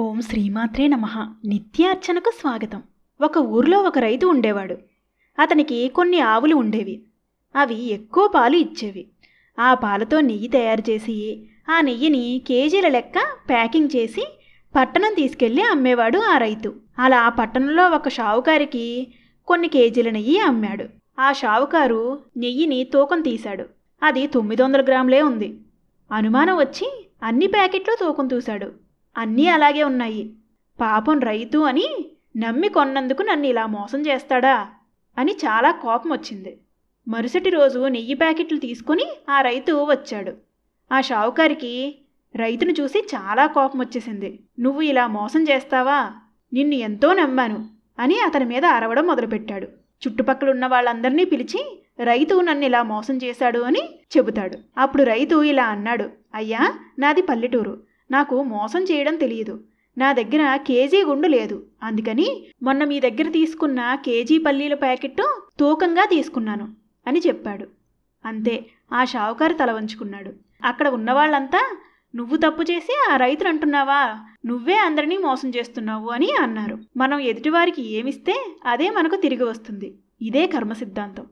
ఓం శ్రీమాత్రే నమ. నిత్యార్చనకు స్వాగతం. ఒక ఊర్లో ఒక రైతు ఉండేవాడు. అతనికి కొన్ని ఆవులు ఉండేవి. అవి ఎక్కువ పాలు ఇచ్చేవి. ఆ పాలతో నెయ్యి తయారు చేసి ఆ నెయ్యిని కేజీల లెక్క ప్యాకింగ్ చేసి పట్టణం తీసుకెళ్ళి అమ్మేవాడు ఆ రైతు. అలా ఆ పట్టణంలో ఒక షావుకారికి కొన్ని కేజీల నెయ్యి అమ్మాడు. ఆ షావుకారు నెయ్యిని తూకం తీశాడు. అది తొమ్మిది వందల గ్రాములే ఉంది. అనుమానం వచ్చి అన్ని ప్యాకెట్లు తూకం చూశాడు అన్నీ అలాగే ఉన్నాయి. పాపం రైతు అని నమ్మి కొన్నందుకు నన్ను ఇలా మోసం చేస్తాడా? అని చాలా కోపం వచ్చింది. మరుసటి రోజు నెయ్యి ప్యాకెట్లు తీసుకొని ఆ రైతు వచ్చాడు. ఆ షావుకారికి రైతును చూసి చాలా కోపం వచ్చేసింది. నువ్వు ఇలా మోసం చేస్తావా? నిన్ను ఎంతో నమ్మాను అని అతని మీద అరవడం మొదలుపెట్టాడు. చుట్టుపక్కల ఉన్న వాళ్ళందరినీ పిలిచి రైతు నన్ను ఇలా మోసం చేశాడు అని చెబుతాడు. అప్పుడు రైతు ఇలా అన్నాడు అయ్యా నాది పల్లెటూరు. నాకు మోసం చేయడం తెలియదు. నా దగ్గర కేజీ గుండు లేదు. అందుకని మొన్న మీ దగ్గర తీసుకున్న కేజీ పల్లీల ప్యాకెట్టు తూకంగా తీసుకున్నాను అని చెప్పాడు. అంతే ఆ షావుకారు తల వంచుకున్నాడు. అక్కడ ఉన్నవాళ్ళంతా నువ్వు తప్పు చేసి ఆ రైతులు అంటున్నావా? నువ్వే అందరినీ మోసం చేస్తున్నావు అని అన్నారు. మనం ఎదుటివారికి ఏమిస్తే అదే మనకు తిరిగి వస్తుంది. ఇదే కర్మ సిద్ధాంతం.